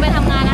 ไปทำงาน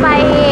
ไป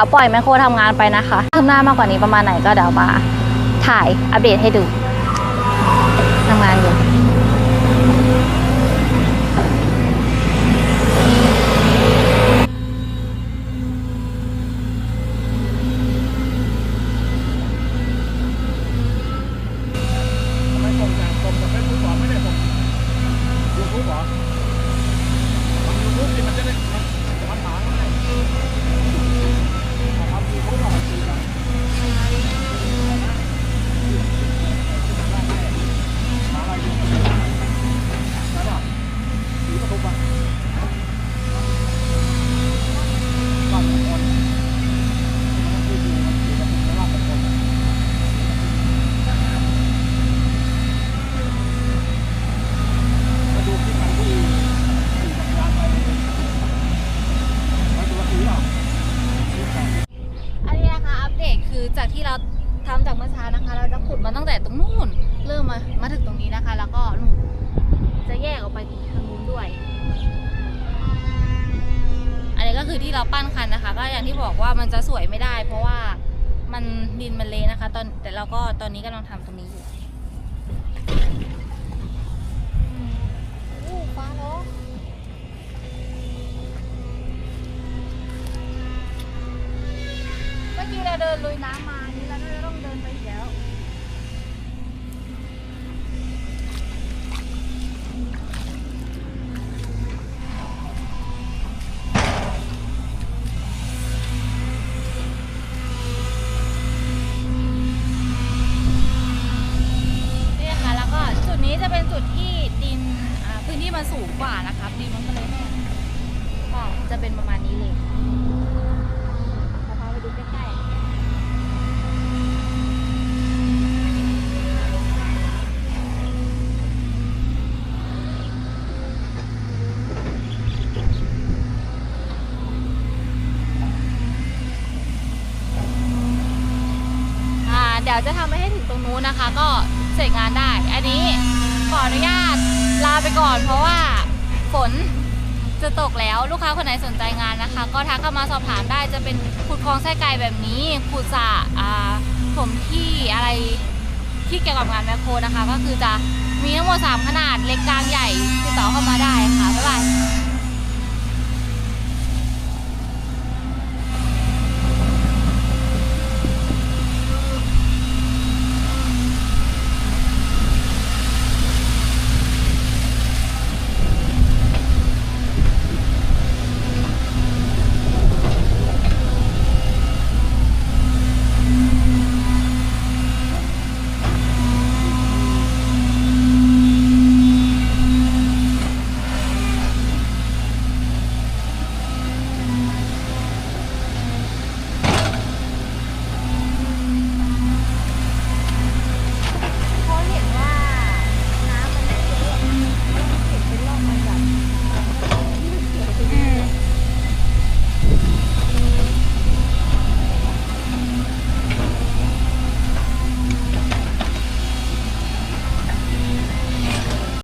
ดี๋ยวปล่อยแมคโครทำงานไปนะคะคืบหน้ามากกว่านี้ประมาณไหนก็เดี๋ยวมาถ่ายอัปเดตให้ดูทำงานอยู่ ก็คือที่เราปั้นคันนะคะ ก็อย่างที่บอกว่ามันจะสวยไม่ได้ เพราะว่ามันดินมันเละนะคะ ตอนแต่เราก็ตอนนี้กำลังทำตรงนี้อยู่โอ้ฟ้าเนาะเมื่อกี้เราเดินลุยน้ำมา จุดที่ดินอ่าพื้นที่มันสูงกว่านะคะดินมันก็เลยแห้งก็จะเป็นประมาณนี้เลยเราพาไปดูใกล้ๆ อ่าเดี๋ยวจะทำให้ถึงตรงนู้นนะคะ ก็เสร็จงานได้ อันนี้ ไปก่อน เพราะว่าฝนจะตกแล้วลูกค้าคนไหนสนใจงานนะคะ ก็ทักเข้ามาสอบถามได้จะเป็นขุดคลองไส้ไก่แบบนี้ขุดสระอ่าถมที่อะไรที่เกี่ยวกับงานแมคโครนะคะ ก็คือจะมีทั้งหมด3ขนาดเล็กกลางใหญ่ติดต่อเข้ามาได้ค่ะบ๊ายบาย